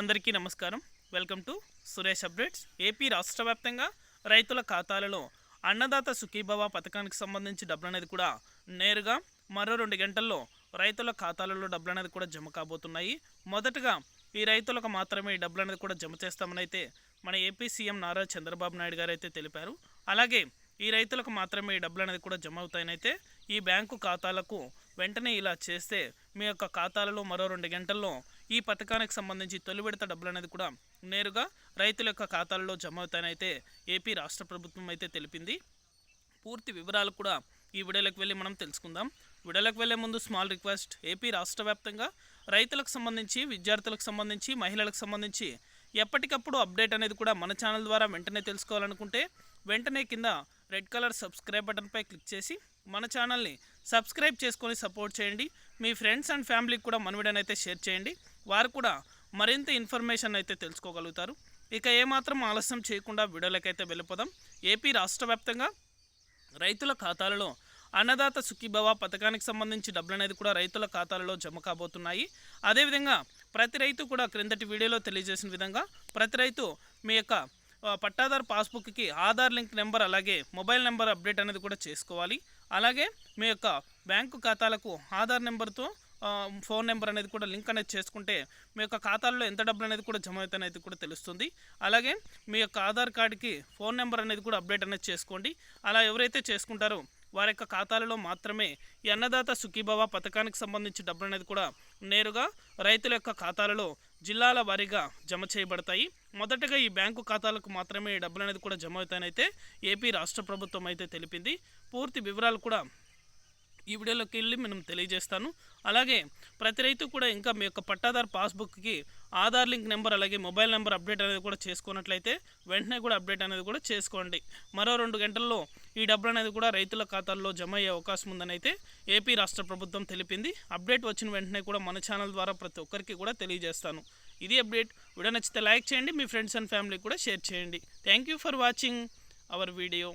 అందరికీ నమస్కారం. Welcome to Suresh updates. AP రాష్ట్ర వ్యాప్తంగా రైతుల ఖాతాలలో అన్నదాత సుఖీభవ పథకానికి సంబంధించి డబ్బులు అనేది కూడా నేరుగా మరో రెండు గంటల్లో రైతుల ఖాతాలలో డబ్బులు అనేది కూడా జమ కాబోతున్నాయి. మొదటగా ఈ రైతులకు మాత్రమే ఈ డబ్బులు అనేది కూడా జమ చేస్తామని అయితే మన ఏపీ సీఎం నారా చంద్రబాబు నాయుడు గారు అయితే తెలిపారు. అలాగే ఈ రైతులకు మాత్రమే ఈ డబ్బులు అనేది కూడా జమ అవుతాయనైతే ఈ బ్యాంకు ఖాతాలకు వెంటనే ఇలా చేస్తే మీ యొక్క ఖాతాలలో మరో రెండు గంటల్లో ఈ పథకానికి సంబంధించి తొలి విడత డబ్బులు అనేది కూడా నేరుగా రైతుల యొక్క ఖాతాలలో జమ అవుతాయనైతే ఏపీ రాష్ట్ర ప్రభుత్వం అయితే తెలిపింది. పూర్తి వివరాలు కూడా ఈ వీడియోలోకి వెళ్ళి మనం తెలుసుకుందాం. వీడియోలోకి వెళ్ళే ముందు స్మాల్ రిక్వెస్ట్ ఏపీ రాష్ట్ర వ్యాప్తంగా రైతులకు సంబంధించి విద్యార్థులకు సంబంధించి మహిళలకు సంబంధించి ఎప్పటికప్పుడు అప్డేట్ అనేది కూడా మన ఛానల్ ద్వారా వెంటనే తెలుసుకోవాలనుకుంటే వెంటనే కింద రెడ్ కలర్ సబ్స్క్రైబ్ బటన్పై క్లిక్ చేసి మన ఛానల్ని సబ్స్క్రైబ్ చేసుకొని సపోర్ట్ చేయండి. మీ ఫ్రెండ్స్ అండ్ ఫ్యామిలీకి కూడా మన వీడియోనైతే షేర్ చేయండి. వారు కూడా మరింత ఇన్ఫర్మేషన్ అయితే తెలుసుకోగలుగుతారు. ఇక ఏమాత్రం ఆలస్యం చేయకుండా వీడియోలకైతే వెళ్ళిపోదాం. ఏపీ రాష్ట్ర వ్యాప్తంగా రైతుల ఖాతాలలో అన్నదాత సుఖీభవ పథకానికి సంబంధించి డబ్బులు అనేది కూడా రైతుల ఖాతాలలో జమ కాబోతున్నాయి. అదేవిధంగా ప్రతి రైతు కూడా క్రిందటి వీడియోలో తెలియజేసిన విధంగా ప్రతి రైతు మీ యొక్క పట్టాదారు పాస్బుక్కి ఆధార్ లింక్ నెంబర్ అలాగే మొబైల్ నెంబర్ అప్డేట్ అనేది కూడా చేసుకోవాలి. అలాగే మీ యొక్క బ్యాంకు ఖాతాలకు ఆధార్ నెంబర్తో ఫోన్ నెంబర్ అనేది కూడా లింక్ అనేది చేసుకుంటే మీ యొక్క ఖాతాల్లో ఎంత డబ్బులు అనేది కూడా జమ అవుతాయి అనేది కూడా తెలుస్తుంది. అలాగే మీ యొక్క ఆధార్ కార్డుకి ఫోన్ నెంబర్ అనేది కూడా అప్డేట్ అనేది చేసుకోండి. అలా ఎవరైతే చేసుకుంటారో వారి యొక్క ఖాతాలలో మాత్రమే ఈ అన్నదాత సుఖీభవ పథకానికి సంబంధించి డబ్బులు అనేది కూడా నేరుగా రైతుల యొక్క ఖాతాలలో జిల్లాల వారీగా జమ చేయబడతాయి. మొదటగా ఈ బ్యాంకు ఖాతాలకు మాత్రమే ఈ డబ్బులు అనేది కూడా జమ అవుతాయనైతే ఏపీ రాష్ట్ర ప్రభుత్వం అయితే తెలిపింది. పూర్తి వివరాలు కూడా ఈ వీడియోలోకి వెళ్ళి మనం తెలియజేస్తాను. అలాగే ప్రతి రైతు కూడా ఇంకా మీ యొక్క పట్టాదారు పాస్బుక్కి ఆధార్ లింక్ నెంబర్ అలాగే మొబైల్ నెంబర్ అప్డేట్ అనేది కూడా చేసుకున్నట్లయితే వెంటనే కూడా అప్డేట్ అనేది కూడా చేసుకోండి. మరో రెండు గంటల్లో ఈ డబ్బులు అనేది కూడా రైతుల ఖాతాల్లో జమ అయ్యే అవకాశం ఉందని అయితే ఏపీ రాష్ట్ర ప్రభుత్వం తెలిపింది. అప్డేట్ వచ్చిన వెంటనే కూడా మన ఛానల్ ద్వారా ప్రతి ఒక్కరికి కూడా తెలియజేస్తాను. ఇది అప్డేట్. వీడియో నచ్చితే లైక్ చేయండి. మీ ఫ్రెండ్స్ అండ్ ఫ్యామిలీకి కూడా షేర్ చేయండి. Thank you for watching our video.